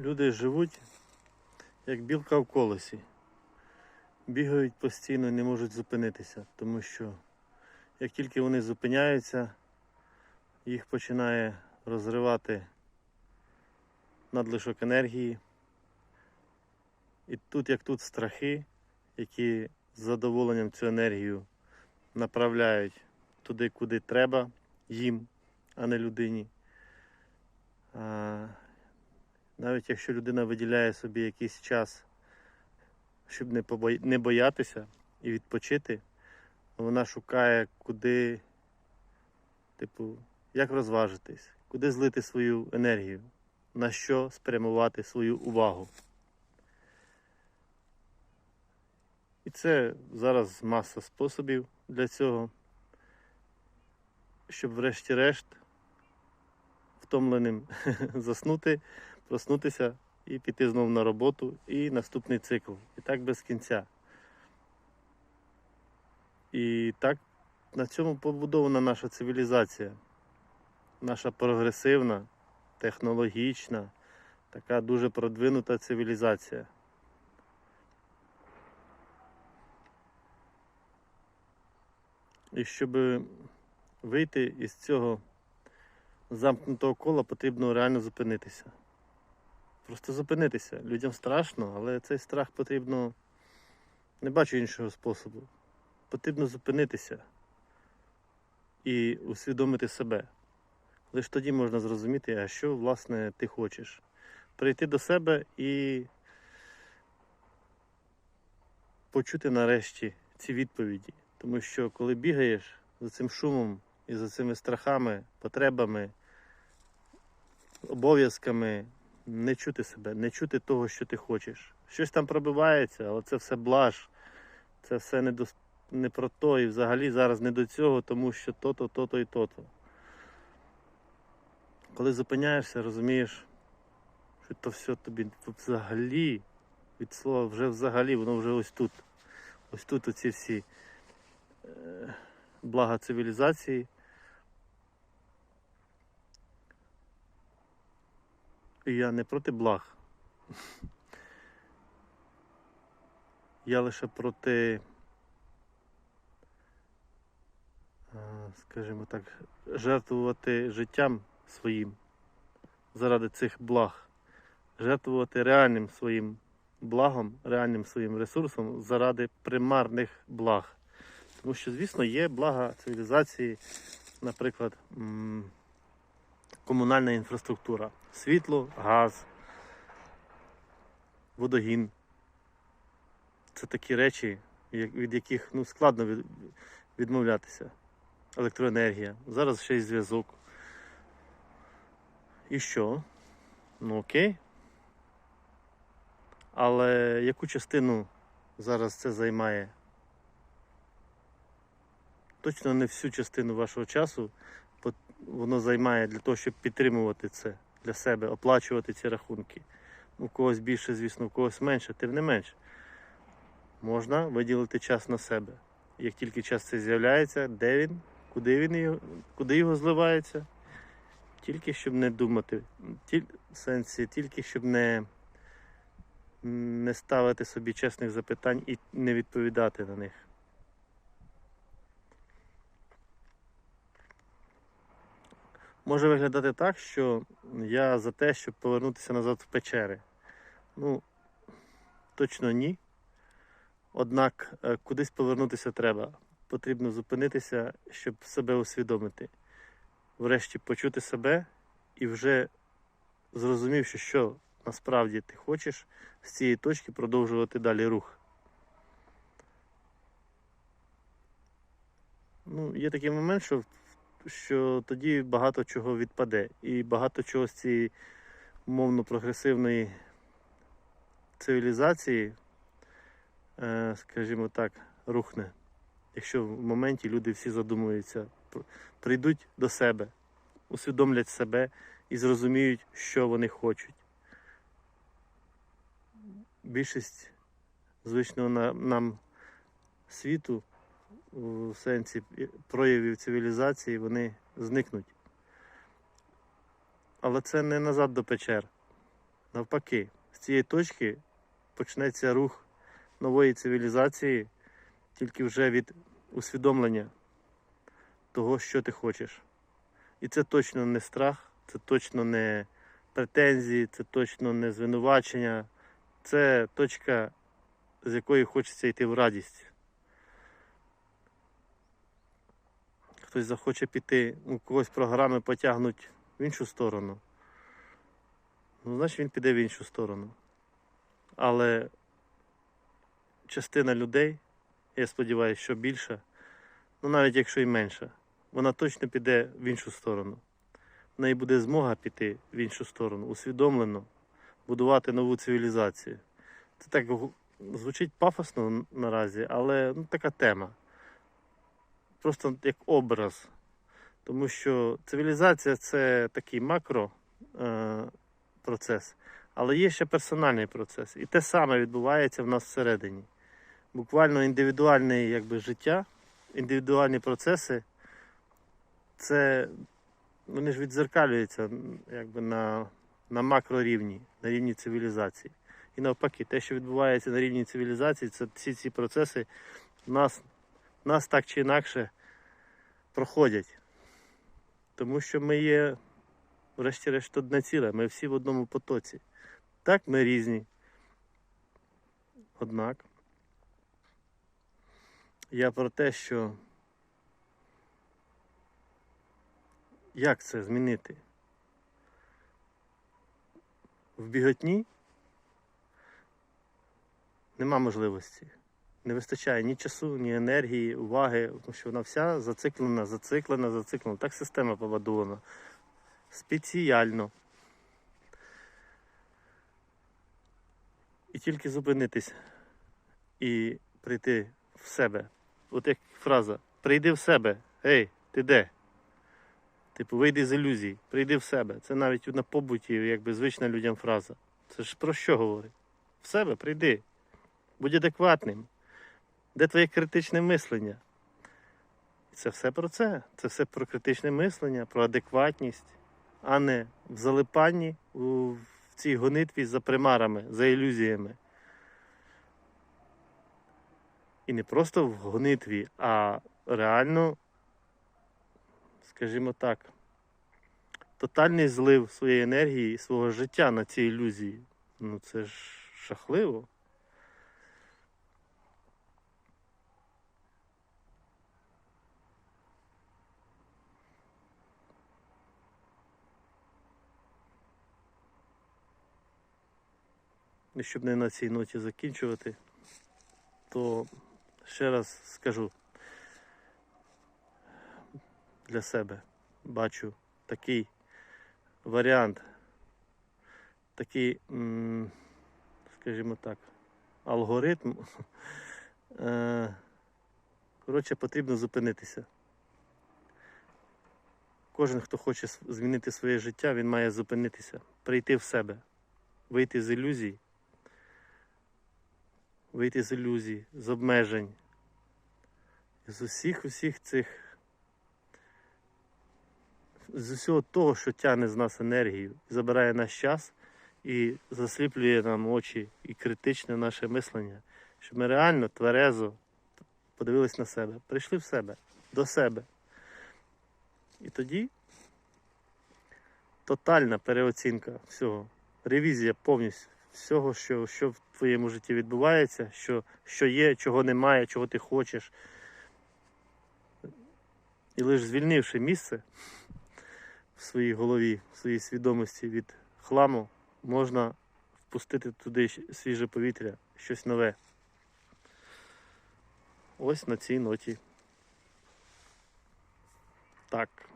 Люди живуть як білка в колесі. Бігають постійно не можуть зупинитися, тому що як тільки вони зупиняються, їх починає розривати надлишок енергії. І тут, як тут, страхи, які з задоволенням цю енергію направляють туди, куди треба їм, а не людині. Навіть якщо людина виділяє собі якийсь час, щоб не, побої... не боятися і відпочити, вона шукає, куди, типу, як розважитись, куди злити свою енергію, на що спрямувати свою увагу. І це зараз маса способів для цього, щоб врешті-решт втомленим заснути, проснутися і піти знову на роботу, і наступний цикл. І так без кінця. І так на цьому побудована наша цивілізація, наша прогресивна, технологічна, така дуже продвинута цивілізація. І щоб вийти із цього замкнутого кола, потрібно реально зупинитися. Просто зупинитися. Людям страшно, але цей страх потрібно. Не бачу іншого способу. Потрібно зупинитися і усвідомити себе. Лише тоді можна зрозуміти, а що власне ти хочеш. Прийти до себе і почути нарешті ці відповіді. Тому що коли бігаєш за цим шумом і за цими страхами, потребами, обов'язками, не чути себе, не чути того, що ти хочеш. Щось там пробивається, але це все блаж, це все не, до, не про то і взагалі зараз не до цього, тому що то-то, то-то і то-то. Коли зупиняєшся, розумієш, що то все тобі взагалі, від слова вже взагалі, воно вже ось тут. Ось тут оці всі е, блага цивілізації. Я не проти благ. Я лише проти, е, скажімо так, жертвувати життям своїм заради цих благ, жертвувати реальним своїм благом, реальним своїм ресурсом заради примарних благ. Тому що, звісно, є блага цивілізації, наприклад, комунальна інфраструктура, світло, газ, водогін. Це такі речі, від яких ну, складно відмовлятися. Електроенергія. Зараз ще й зв'язок. І що? Ну окей. Але яку частину зараз це займає? Точно не всю частину вашого часу воно займає для того, щоб підтримувати це для себе, оплачувати ці рахунки. У когось більше, звісно, у когось менше, тим не менше. Можна виділити час на себе. Як тільки час це з'являється, де він, куди він його, куди його зливається, тільки щоб не думати, тіль, в сенсі, тільки щоб не, не ставити собі чесних запитань і не відповідати на них. Може виглядати так, що я за те, щоб повернутися назад в печери. Ну, точно ні. Однак е, кудись повернутися треба. Потрібно зупинитися, щоб себе усвідомити. Врешті почути себе і вже зрозумівши, що насправді ти хочеш, з цієї точки продовжувати далі рух. Ну, є такий момент, що що тоді багато чого відпаде. І багато чого з цієї умовно прогресивної цивілізації, е, скажімо так, рухне. Якщо в моменті люди всі задумуються, прийдуть до себе, усвідомлять себе і зрозуміють, що вони хочуть. Більшість звичного нам світу в сенсі проявів цивілізації вони зникнуть. Але це не назад до печер. Навпаки, з цієї точки почнеться рух нової цивілізації тільки вже від усвідомлення того, що ти хочеш. І це точно не страх, це точно не претензії, це точно не звинувачення. Це точка, з якої хочеться йти в радість. Хтось захоче піти, у когось програми потягнуть в іншу сторону. Ну, значить він піде в іншу сторону. Але частина людей, я сподіваюся, що більша, ну навіть якщо і менша, вона точно піде в іншу сторону. В неї буде змога піти в іншу сторону, усвідомлено будувати нову цивілізацію. Це так звучить пафосно наразі, але ну, така тема. Просто як образ. Тому що цивілізація це такий макро е, процес, але є ще персональний процес. І те саме відбувається в нас всередині. Буквально індивідуальне якби, життя, індивідуальні процеси, це вони ж відзеркалюються якби, на, на макрорівні, на рівні цивілізації. І навпаки, те, що відбувається на рівні цивілізації, це всі ці процеси нас, нас так чи інакше проходять. Тому що ми є, врешті-решт, одне ціле, ми всі в одному потоці. Так, ми різні. Однак, я про те, що як це змінити? В біготні нема можливості. Не вистачає ні часу, ні енергії, уваги, тому що вона вся зациклена, зациклена, зациклена. Так система побудована. Спеціально. І тільки зупинитись і прийти в себе. От як фраза прийди в себе. Ей, ти де? Типу, вийди з ілюзій, прийди в себе. Це навіть на побуті, якби звична людям фраза. Це ж про що говорить? В себе прийди. Будь адекватним. Де твоє критичне мислення? Це все про це. Це все про критичне мислення, про адекватність, а не в залипанні в цій гонитві за примарами, за ілюзіями. І не просто в гонитві, а реально, скажімо так, тотальний злив своєї енергії і свого життя на ці ілюзії. Ну це ж жахливо. Щоб не на цій ноті закінчувати, то ще раз скажу для себе бачу такий варіант, такий, скажімо так, алгоритм. Е, Коротше, потрібно зупинитися. Кожен, хто хоче змінити своє життя, він має зупинитися, прийти в себе, вийти з ілюзій, вийти з ілюзій, з обмежень, з усіх усіх цих, з усього того, що тягне з нас енергію, забирає наш час і засліплює нам очі і критичне наше мислення, щоб ми реально тверезо подивились на себе, прийшли в себе, до себе. І тоді тотальна переоцінка всього, ревізія повністю всього, що, що в твоєму житті відбувається, що, що є, чого немає, чого ти хочеш. І лише звільнивши місце в своїй голові, в своїй свідомості від хламу, можна впустити туди свіже повітря, щось нове. Ось на цій ноті. Так.